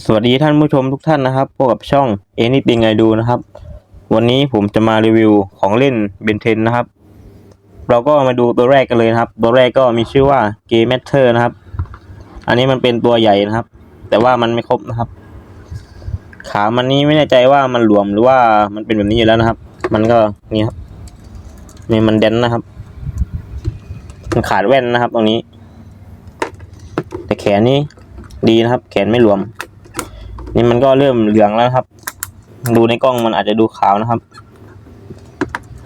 สวัสดีท่านผู้ชมทุกท่านนะครับพบกับช่อง Anything I Do นะครับ วันนี้ผมจะมารีวิวของเล่นเบนเทนนะครับ เราก็มาดูตัวแรกกันเลยนะครับ ตัวแรกก็มีชื่อว่า g a m e t e r นะครับ อันนี้มันเป็นตัวใหญ่นะครับ แต่ว่ามันไม่ครบนะครับ ขามันนี้ไม่แน่ใจว่ามันหลวมหรือว่ามันเป็นแบบนี้อยู่แล้วนะครับ มันก็นี่ครับนี่มันเดนนะครับมันขาดแว่นนะครับ ตรงนี้ แต่แขนนี้ดีนะครับ แขนไม่หลวม นี่มันก็เริ่มเหลืองแล้วครับ ดูในกล้องมันอาจจะดูขาวนะครับ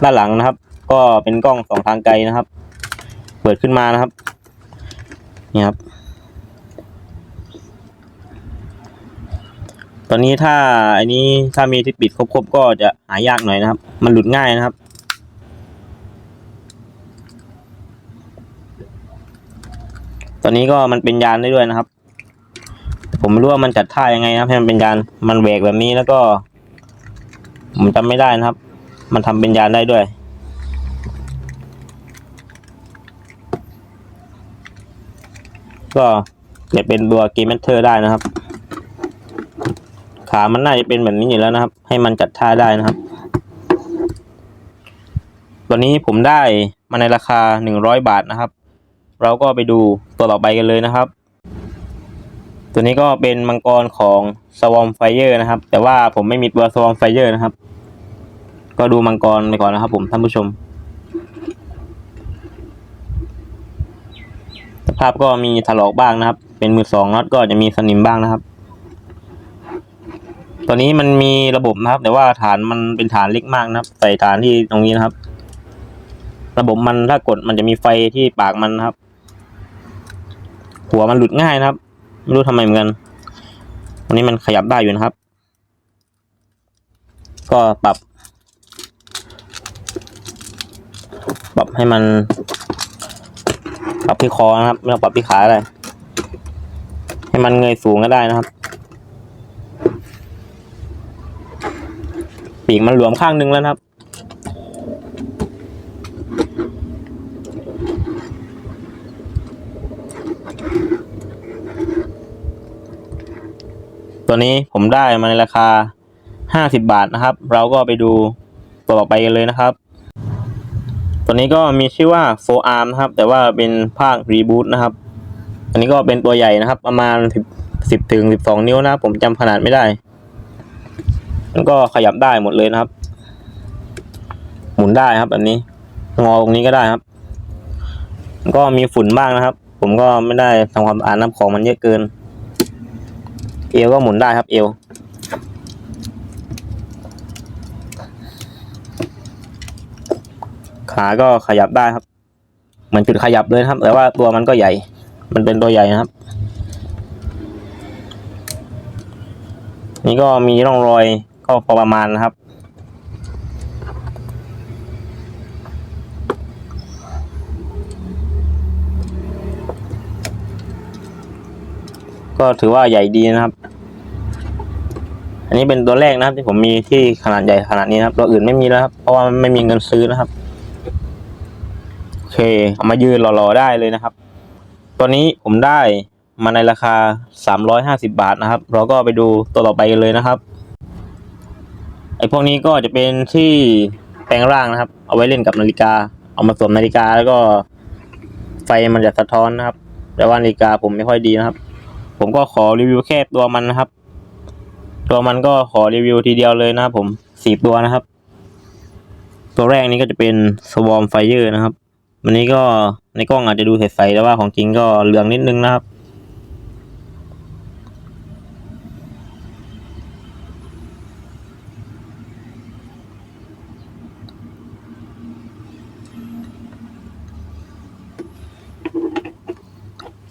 ด้านหลังนะครับ ก็เป็นกล้องสองทางไกลนะครับ เปิดขึ้นมานะครับ นี่ครับ ตอนนี้ถ้าอันนี้ถ้ามีที่ปิดครบๆก็จะหายากหน่อยนะครับ มันหลุดง่ายนะครับตอนนี้ก็มันเป็นยานได้ด้วยนะครับ ผมไม่รู้ว่ามันจัดท่ายังไงนะครับให้มันเป็นยานมันแหวกแบบนี้แล้วก็ ผมจำไม่ได้นะครับ มันทำเป็นยานได้ด้วย ก็จะเป็นตัวเกมเมนเทอร์ได้นะครับ ขามันน่าจะเป็นแบบนี้อยู่แล้วนะครับ ให้มันจัดท่าได้นะครับตัวนี้ผมได้มาในราคาหนึ่งร้อยบาทนะครับ เราก็ไปดูตัวต่อไปกันเลยนะครับ ตัวนี้ก็เป็นมังกรของ Swarm Fire นะครับ แต่ว่าผมไม่มีตัว Swarm Fire นะครับ ก็ดูมังกรไปก่อนนะครับ ผมท่านผู้ชม สภาพก็มีถลอกบ้างนะครับ เป็นมือสองน็อตก็จะมีสนิมบ้างนะครับตัวนี้มันมีระบบนะครับ แต่ว่าฐานมันเป็นฐานเล็กมากนะครับ ใส่ฐานที่ตรงนี้นะครับ ระบบมันถ้ากดมันจะมีไฟที่ปากมันนะครับ หัวมันหลุดง่ายนะครับ ไม่รู้ทำไมเหมือนกันวันนี้มันขยับได้อยู่นะครับ ก็ปรับ ปรับให้มัน ปรับที่คอนะครับ ไม่ต้องปรับที่ขาอะไรให้มันเงยสูงก็ได้นะครับปีกมันหลวมข้างนึงแล้วนะครับ ตัวนี้ผมได้มาในราคาห้าสิบาทนะครับ เราก็ไปดูตัวต่อไปกันเลยนะครับ ตัวนี้ก็มีชื่อว่า4 arm นะครับ แต่ว่าเป็นภาครีบูตนะครับ อันนี้ก็เป็นตัวใหญ่นะครับ ประมาณสิบถึงสิบสองนิ้วนะผมจำขนาดไม่ได้ มันก็ขยับได้หมดเลยนะครับ หมุนได้ครับแบบนี้ งอตรงนี้ก็ได้ครับ ก็มีฝุ่นบ้างนะครับ ผมก็ไม่ได้ทำความสะอาดน้ำของมันเยอะเกิน เอวก็หมุนได้ครับเอวขาก็ขยับได้ครับ เหมือนจุดขยับเลยครับ แต่ว่าตัวมันก็ใหญ่ มันเป็นตัวใหญ่นะครับ นี่ก็มีร่องรอยก็พอประมาณนะครับ ก็ถือว่าใหญ่ดีนะครับ อันนี้เป็นตัวแรกนะครับ ที่ผมมีที่ขนาดใหญ่ขนาดนี้นะครับตัวอื่นไม่มีแล้วครับ เพราะว่าไม่มีเงินซื้อนะครับ โอเค เอามายืนรอๆได้เลยนะครับ ตัวนี้ผมได้มาในราคา 350 บาทนะครับ เราก็ไปดูตัวต่อไปกันเลยนะครับ ไอ้พวกนี้ก็จะเป็นที่แปลงร่างนะครับ เอาไว้เล่นกับนาฬิกา เอามาสวมนาฬิกาแล้วก็ไฟมันจะสะท้อนนะครับ แต่ว่านาฬิกาผมไม่ค่อยดีนะครับ ผมก็ขอรีวิวแค่ตัวมันนะครับ ตัวมันก็ขอรีวิวทีเดียวเลยนะครับผมสี่ตัวนะครับ ตัวแรกนี้ก็จะเป็น Swarm Fire นะครับวันนี้ก็ในกล้องอาจจะดูใสๆแต่ว่าของจริงก็เหลืองนิดนึงนะครับ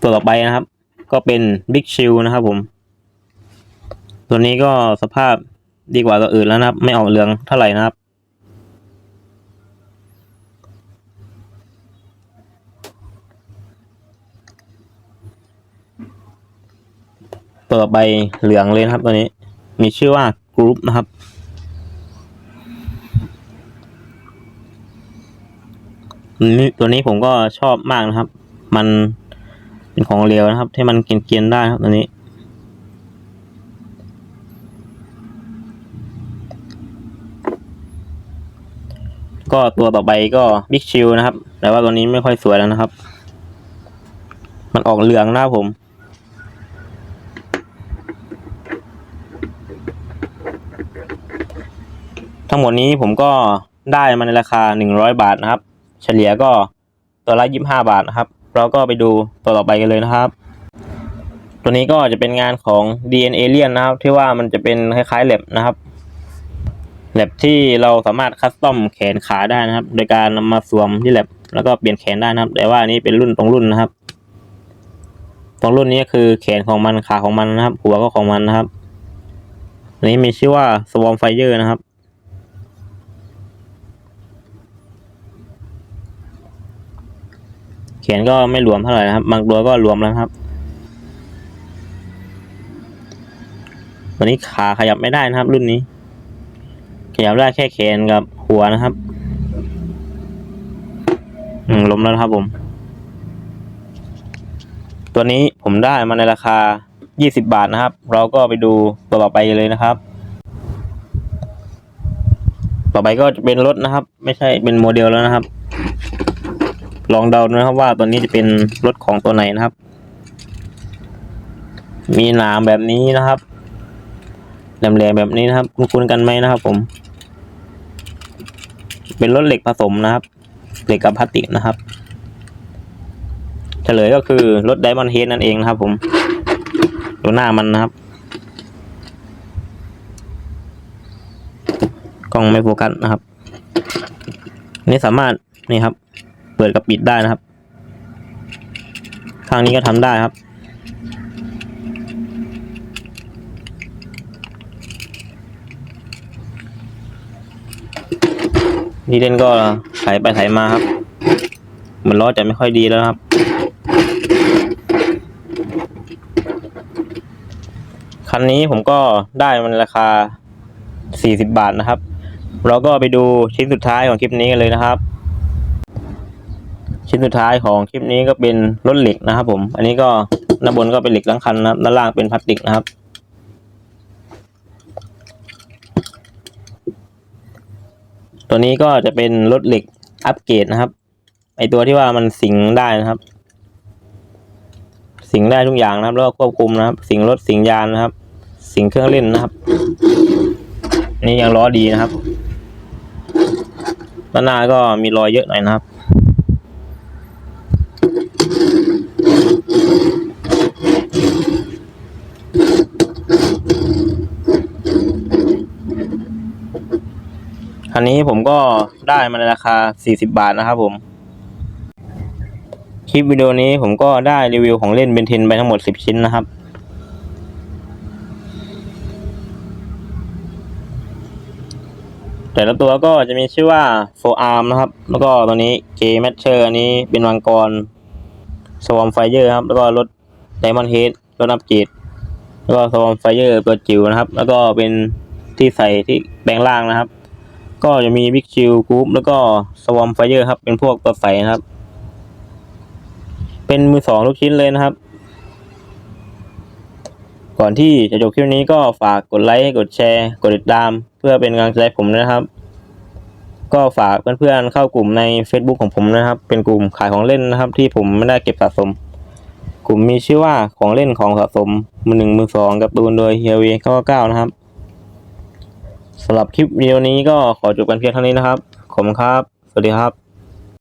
ตัวต่อไปนะครับ ก็เป็น Big s h i e l นะครับผม ตัวนี้ก็สภาพดีกว่าตัวอื่นแล้วนะครับ ไม่ออกเหลืองเท่าไหร่นะครับ ต่อไปเหลืองเลยนะครับตัวนี้ มีชื่อว่ากรุ๊ปนะครับตัวนี้ผมก็ชอบมากนะครับ มัน เป็นของเหลวนะครับให้มันเกลียนได้ครับตัวนี้ ก็ตัวต่อไปก็บิ๊กชิลนะครับ แต่ว่าตัวนี้ไม่ค่อยสวยแล้วนะครับ มันออกเหลืองหน้าผมทั้งหมดนี้ผมก็ได้มาในราคา 100 บาทนะครับ เฉลี่ยก็ตัวละ 25 บาทนะครับ เราก็ไปดูตัวต่อไปกันเลยนะครับ ตัวนี้ก็จะเป็นงานของ DNA Alien นะครับ ที่ว่ามันจะเป็นคล้ายๆแลบนะครับแลบที่เราสามารถคัสตอมแขนขาได้นะครับ โดยการนำมาสวมที่แลบแล้วก็เปลี่ยนแขนได้นะครับ แต่ว่านี้เป็นรุ่นตรงรุ่นนะครับ ตรงรุ่นนี้คือแขนของมันขาของมันนะครับ หัวก็ของมันนะครับนนี้มีชื่อว่า Swarm Fire นะครับ แขนก็ไม่รวมเท่าไหร่นะครับ บางตัวก็รวมแล้วครับ วันนี้ขาขยับไม่ได้นะครับ รุ่นนี้ ขยับได้แค่แขนกับหัวนะครับ อืมล้มแล้วครับผม ตัวนี้ผมได้มาในราคา 20 บาทนะครับ เราก็ไปดูตัวต่อไปเลยนะครับต่อไปก็จะเป็นรถนะครับ ไม่ใช่เป็นโมเดลแล้วนะครับ ลองเดาดูนะครับว่าตัวนี้จะเป็นรถของตัวไหนนะครับ มีหนามแบบนี้นะครับแหลมๆแบบนี้นะครับ คุ้นๆกันไหมนะครับ ผม เป็นรถเหล็กผสมนะครับ เหล็กกับพลาสติกนะครับ เฉลยก็คือรถไดมอนด์เฮดนั่นเองนะครับ ผมดูหน้ามันนะครับกล้องไม่โฟกัสนะครับ นี่สามารถนี่ครับ เปิดกับปิดได้นะครับ ข้างนี้ก็ทำได้ครับ นี่เล่นก็ไถไปไถมาครับเหมันล้อจะไม่ค่อยดีแล้วครับคันนี้ผมก็ได้มันราคา 40 บาทนะครับ เราก็ไปดูชิ้นสุดท้ายของคลิปนี้กันเลยนะครับ ชิ้นสุดท้ายของคลิปนี้ก็เป็นรถเหล็กนะครับ ผม อันนี้ก็ด้านบนก็เป็นเหล็กทั้งคันนะครับด้านล่างเป็นพลาสติกนะครับ ตัวนี้ก็จะเป็นรถเหล็กอัปเกรดนะครับไอตัวที่ว่ามันสิงได้นะครับ สิงได้ทุกอย่างนะครับ แล้วก็ควบคุมนะครับ สิงรถสิงยานนะครับ สิงเครื่องเล่นนะครับ นี่ยังล้อดีนะครับด้านหน้าก็มีรอยเยอะหน่อยนะครับ คันนี้ผมก็ได้มาในราคา 40 บาทนะครับผม คลิปวิดีโอนี้ผมก็ได้รีวิวของเล่นเบนเทนไปทั้งหมด 10 ชิ้นนะครับแต่ละตัวก็จะมีชื่อว่าโฟอาร์มนะครับ แล้วก็ตัวนี้เกมแมทเชอร์อันนี้เป็นวังกรสวอมไฟเยอร์ครับ แล้วก็รถไดมอนด์เฮดรถอัปเกรดแล้วก็สวอมไฟเยอร์ตัวจิ๋วนะครับ แล้วก็เป็นที่ใส่ที่แปลงล่างนะครับ ก็จะมีบิ๊กชิลกรุ๊ปแล้วก็สวอมไฟเยอร์ครับ เป็นพวกตัวใสนะครับ เป็นมือสองทุกชิ้นเลยนะครับ ก่อนที่จะจบคลิปนี้ก็ฝากกดไลค์กดแชร์ กดติดตาม เพื่อเป็นกำลังใจผมนะครับ ก็ฝากเพื่อนๆเข้ากลุ่มใน Facebook ของผมนะครับ เป็นกลุ่มขายของเล่นนะครับ ที่ผมไม่ได้เก็บสะสม กลุ่มมีชื่อว่าของเล่นของสะสมมือหนึ่งมือสองกับตูนโดยเฮียวีเก้าเก้านะครับ สำหรับคลิปวิดีโอนี้ก็ขอจบกันเพียงเท่านี้นะครับ ขอบคุณครับ สวัสดีครับ